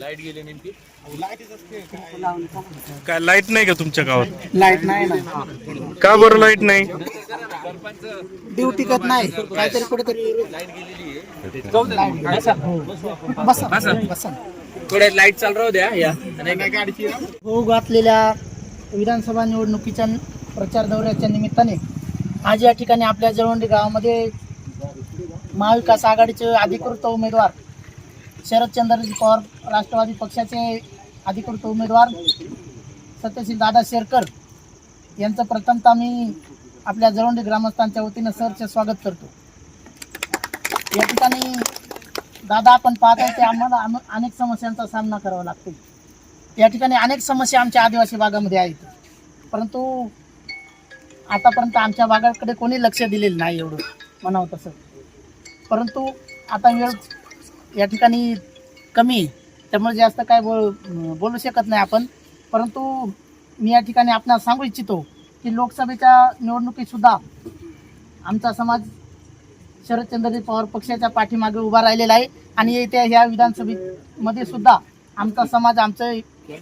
Light गेली नेमकी? काय लाइट नाही का तुमच्या गावात? लाइट नाही ना. का बरं लाइट नाही? देऊ टिकत नाही. काहीतरी कुठेतरी बसा. बसा. थोड्या लाइट चालू राहू द्या या. होऊ घातलेल्या विधानसभा निवडणुकीच्या प्रचार दौऱ्याच्या निमित्ताने आज या ठिकाणी आपल्या जळवंडी गावामध्ये महाविकास आघाडीचे अधिकृत उमेदवार शरदचंद्रजी पवार राष्ट्रवादी पक्षाचे अधिकृत उमेदवार सत्यशील दादा शेरकर यांचं प्रथमतः मी आपल्या जळवंडी ग्रामस्थांच्या वतीनं सरचे स्वागत करतो. या ठिकाणी दादा आपण पाहत आहे ते आम्हाला अनेक समस्यांचा सामना करावा लागतो. या ठिकाणी अनेक समस्या आमच्या आदिवासी भागामध्ये आहेत. परंतु आतापर्यंत आमच्या भागाकडे कोणी लक्ष दिलेलं नाही एवढं म्हणावं तसं. परंतु आता वेळ या ठिकाणी कमी आहे. त्यामुळे जास्त काय बोल बोलू शकत नाही आपण परंतु मी या ठिकाणी आपणास सांगू इच्छितो की लोकसभेच्या निवडणुकीतसुद्धा आमचा समाज शरदचंद्रजी पवार पक्षाच्या पाठीमागे उभा राहिलेला आहे आणि येत्या ह्या विधानसभेमध्ये सुद्धा आमचा समाज आमचे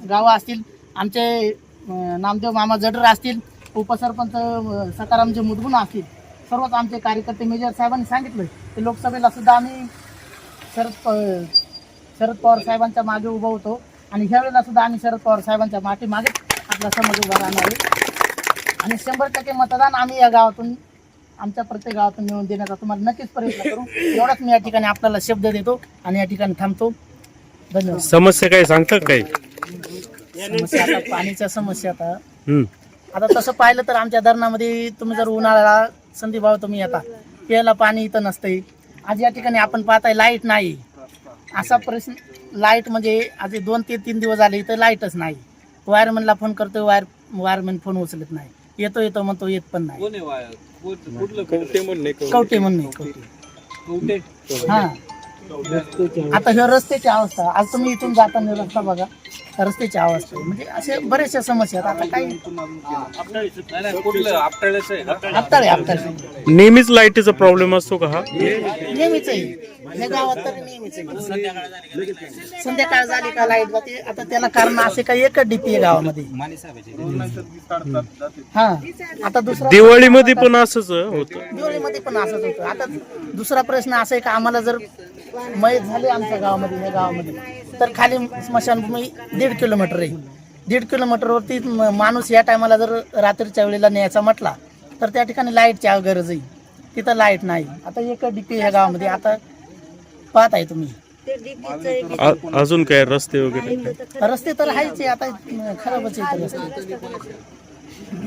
गावं असतील आमचे नामदेव मामा जडर असतील उपसरपंच सकारामचे मुदगुण असतील सर्वच आमचे कार्यकर्ते मेजर साहेबांनी सांगितलं की लोकसभेला सुद्धा आम्ही शरद प- शरद पवार साहेबांच्या मागे उभं होतो. आणि ह्यावेळेला सुद्धा आम्ही शरद पवार साहेबांच्या मागे मागे आपला समाज उभा राहणार आहे. आणि शंभर टक्के मतदान आम्ही या गावातून आमच्या प्रत्येक गावातून मिळवून देण्याचा तुम्हाला नक्कीच प्रयत्न करू. एवढाच मी या ठिकाणी आपल्याला शब्द देतो आणि या ठिकाणी थांबतो. धन्यवाद. समस्या काय सांगता काय समस्या आता पाणीच्या समस्या आता. हम्म. आता तसं पाहिलं तर आमच्या धरणामध्ये तुम्ही जर उन्हाळ्याला संधी भाव तुम्ही येता. प्यायला पाणी इथं नसतंय. आज या ठिकाणी आपण पाहताय लाइट नाही. असा प्रश्न लाइट म्हणजे आज हे दोन ते तीन दिवस झाले इथं लाईटच नाही. वायरमॅनला फोन करतोय वायर वायरमॅन फोन उचलत नाही. येतो येतो म्हणतो येत पण नाही. कवटे म्हणणे कवटे म्हणणे कवटे हा. आता ह्या रस्त्याची अवस्था आज तुम्ही इथून जाताना रस्ता बघा. रस्त्याची अवस्था आहे. म्हणजे असे बरेचशा समस्या आहेत. आता काही नेहमीच लाईटीचा प्रॉब्लेम असतो का हा? नेहमीच आहे. गावात तर नेहमीच आहे. संध्याकाळ झाली का? लाइट जाते आता त्याला कारण असे काही एकच डीपी आहे गावामध्ये. हा. आता दुसरा दिवाळीमध्ये पण असंच होतं. दिवाळीमध्ये पण असंच होतं. आता दुसरा प्रश्न असा आहे का आम्हाला जर मयत झाले आमच्या गावामध्ये या गावामध्ये तर खाली स्मशानभूमी दीड किलोमीटर आहे. दीड किलोमीटरवरती म- माणूस या टायमाला जर रात्रीच्या वेळेला न्यायचा म्हटला तर त्या ठिकाणी लाईटची गरज आहे. तिथं लाइट नाही. आता एक डीपी ह्या गावामध्ये. आता पाहत आहे तुम्ही अ- अजून काय रस्ते वगैरे? रस्ते तर आहेच आहे आता खराबच आहे ते रस्ते.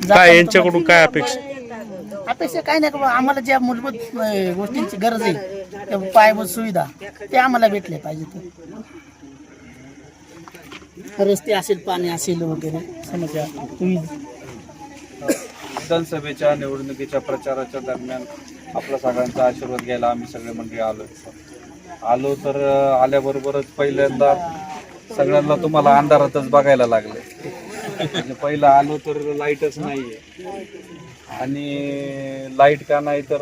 काय यांच्याकडून काय अपेक्षा? अपेक्षा काय नाही का आम्हाला ज्या मूलभूत अं, गोष्टींची गरज आहे त्या पायाभूत सुविधा ते आम्हाला भेटले पाहिजे रस्ते असेल पाणी असेल वगैरे समजा तुम्ही विधानसभेच्या निवडणुकीच्या प्रचाराच्या दरम्यान आपला सगळ्यांचा आशीर्वाद घ्यायला आम्ही सगळे मंडळी आलो आलो तर आल्याबरोबरच पहिल्यांदा सगळ्यांना तुम्हाला अंधारातच बघायला लागले. म्हणजे पहिलं आलो तर लाईटच नाहीये. आणि लाइट का नाही तर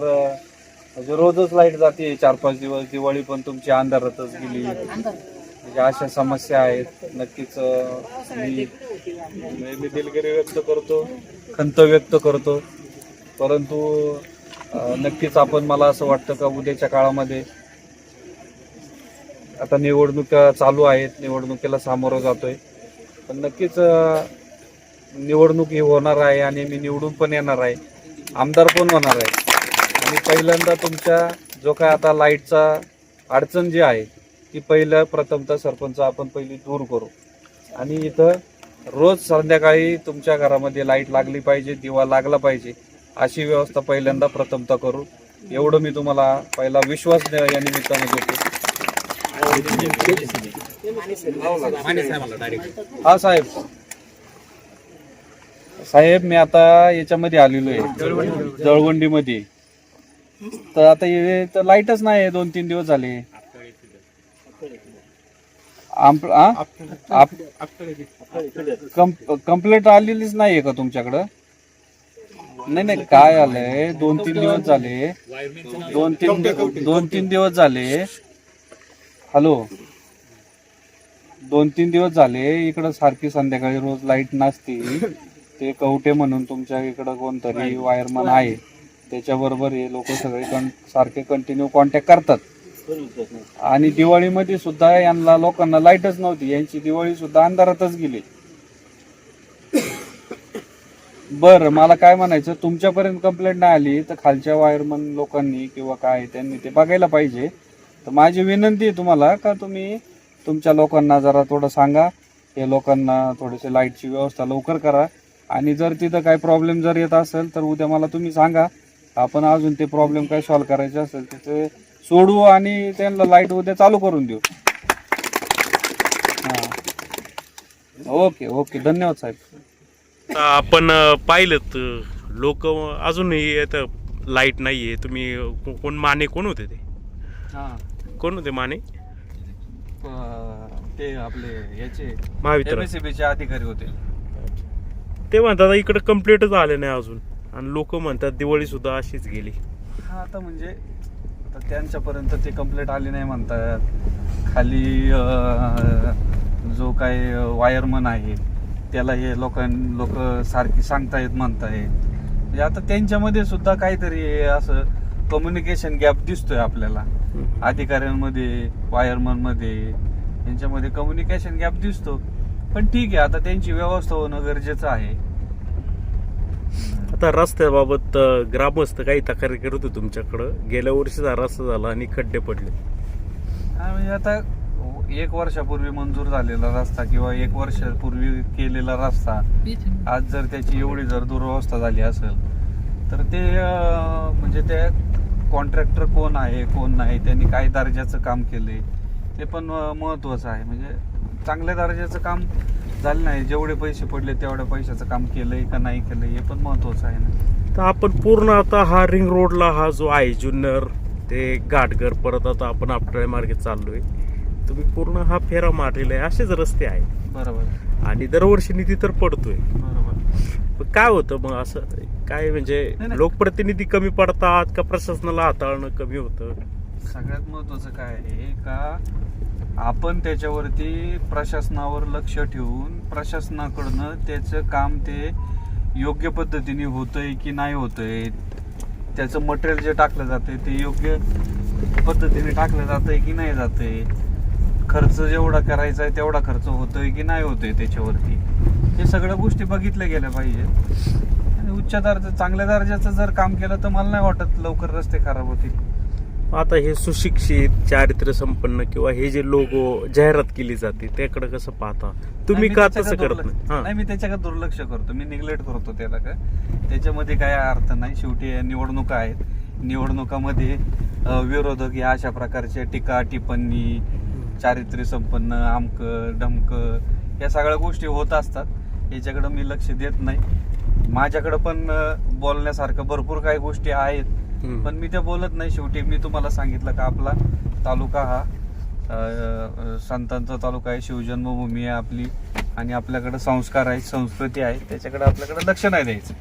म्हणजे रोजच लाइट जाते चार पाच दिवस दिवाळी पण तुमची अंधारातच गेली. म्हणजे अशा समस्या आहेत. नक्कीच मी मी दिलगिरी व्यक्त करतो खंत व्यक्त करतो. परंतु नक्कीच आपण मला असं वाटतं का उद्याच्या काळामध्ये आता निवडणुका चालू आहेत निवडणुकीला सामोरं जातोय. पण नक्कीच निवडणूक ही होणार आहे आणि मी निवडून पण येणार आहे. आमदार पण होणार आहे. आणि पहिल्यांदा तुमच्या जो काय आता लाईटचा अडचण जी आहे ती पहिलं प्रथमतः सरपंच आपण पहिली दूर करू. आणि इथं रोज संध्याकाळी तुमच्या घरामध्ये लाइट लागली पाहिजे दिवा लागला पाहिजे अशी व्यवस्था पहिल्यांदा प्रथमतः करू. एवढं मी तुम्हाला पहिला विश्वास द्या- या निमित्ताने देतो. हा साहेब. साहेब मी आता याच्यामध्ये आलेलो आहे. जळवंडीमध्ये. तर आता हे तर लाईटच नाही दोन तीन दिवस झाले. कंप्लेंट आलेलीच नाहीये का तुमच्याकडं? नाही नाही काय आलंय? दोन तीन दिवस झाले. दोन तीन दोन तीन दिवस झाले. हॅलो. दोन तीन दिवस झाले इकडं सारखी संध्याकाळी रोज लाइट नसते. ते कवटे म्हणून तुमच्या इकडं कोणतरी वायरमन आहे. त्याच्याबरोबर हे लोक सगळे कं सारखे कंटिन्यू कॉन्टॅक्ट करतात. आणि दिवाळीमध्ये सुद्धा यांना लोकांना लाईटच नव्हती. यांची दिवाळी सुद्धा अंधारातच गेली. बरं मला काय म्हणायचं? तुमच्यापर्यंत कंप्लेंट नाही आली तर खालच्या वायरमन लोकांनी किंवा काय त्यांनी ते बघायला पाहिजे. तर माझी विनंती आहे तुम्हाला का तुम्ही तुमच्या लोकांना जरा थोडं सांगा. हे लोकांना थोडेसे लाईटची व्यवस्था लवकर करा. आणि जर तिथं काय प्रॉब्लेम जर येत असेल तर उद्या मला तुम्ही सांगा. आपण अजून ते प्रॉब्लेम काय सॉल्व्ह करायचे असेल तर ते सोडवू आणि त्यांना लाइट उद्या चालू करून देऊ. हां. Okay okay. धन्यवाद साहेब. आपण पाहिलं लोक अजूनही इथं लाइट नाही आहे तुम्ही कोण माने कोण होते ते? हां. कोण होते माने? ते आपले याचे महावितरण. एमएससीबीचे अधिकारी होते. ते म्हणतात इकडे कम्प्लीटच आले नाही अजून. आणि लोक म्हणतात दिवाळी सुद्धा अशीच गेली. हा आता म्हणजे आता त्यांच्यापर्यंत ते कंप्लेंट आली नाही म्हणतात. खाली अं, जो काय वायरमन आहे त्याला हे लोकां लोक सारखी सांगतायत म्हणतायत. म्हणजे आता त्यांच्यामध्ये सुद्धा काहीतरी असं कम्युनिकेशन गॅप दिसतोय आपल्याला. अधिकाऱ्यांमध्ये वायरमनमध्ये यांच्यामध्ये कम्युनिकेशन गॅप दिसतो. पण ठीक आहे आता त्यांची व्यवस्था होणं गरजेचं आहे. आता रस्त्याबाबत ग्रामस्थ काही तक्रारी करत होते तुमच्याकडं. गेल्या वर्षीचा रस्ता झाला आणि खड्डे पडले. म्हणजे आता एक वर्षापूर्वी मंजूर झालेला रस्ता किंवा एक वर्षापूर्वी केलेला रस्ता आज जर त्याची एवढी जर दुरवस्था झाली असेल तर ते म्हणजे ते कॉन्ट्रॅक्टर कोण आहे कोण नाही त्यांनी काय दर्जाचं काम केलंय ते पण अं, महत्वाचं आहे. म्हणजे चांगल्या दर्जाचं काम झालं नाही जेवढे पैसे पडले तेवढ्या पैशाचं काम केलंय का नाही केलंय हे पण महत्वाचं आहे ना. तर आपण पूर्ण आता हा रिंग रोडला हा जो आहे जुन्नर ते घाटघर परत आता आपण आपटाळे मार्गे चाललोय. तुम्ही पूर्ण हा फेरा मारलेला आहे असेच रस्ते आहे बरोबर. आणि दरवर्षी निधी तर पडतोय. बरोबर. पण काय होतं मग असं? काय म्हणजे नाही, नाही. लोकप्रतिनिधी कमी पडतात का प्रशासनाला हाताळणं कमी होतं? सगळ्यात महत्वाचं काय आहे का आपण त्याच्यावरती प्रशासनावर लक्ष ठेवून प्रशासनाकडनं त्याचं काम ते योग्य पद्धतीने होतंय की नाही होतंय त्याचं मटेरियल जे टाकलं जातंय ते योग्य पद्धतीने टाकलं जातंय की नाही जातंय? खर्च जेवढा करायचा आहे तेवढा खर्च होतोय की नाही होतोय त्याच्यावरती. हे सगळ्या गोष्टी बघितल्या गेल्या पाहिजेत. आणि उच्च दर्जा चांगल्या दर्जाचं जर काम केलं तर मला नाही वाटत लवकर रस्ते खराब होतील. आता हे सुशिक्षित चारित्र्य संपन्न किंवा हे जे लोगो जाहिरात केली जाते त्याकडे कसं पाहता? तुम्ही का तसं करत नाही? मी त्याच्याकडे दुर्लक्ष करतो. मी निग्लेक्ट करतो त्याला का त्याच्यामध्ये काय अर्थ नाही. शेवटी निवडणुका आहेत. निवडणुकामध्ये विरोधक या अशा प्रकारच्या टीका टिप्पणी चारित्र्य संपन्न आमक ढमक या सगळ्या गोष्टी होत असतात. याच्याकडे मी लक्ष देत नाही. माझ्याकडे पण बोलण्यासारखं भरपूर काही गोष्टी आहेत. पण मी त्या बोलत नाही. शेवटी मी तुम्हाला सांगितलं का आपला तालुका हा संतांचा तालुका आहे. शिवजन्मभूमी आहे आपली. आणि आपल्याकडे संस्कार आहेत संस्कृती आहे त्याच्याकडे आपल्याकडे लक्ष नाही द्यायचं.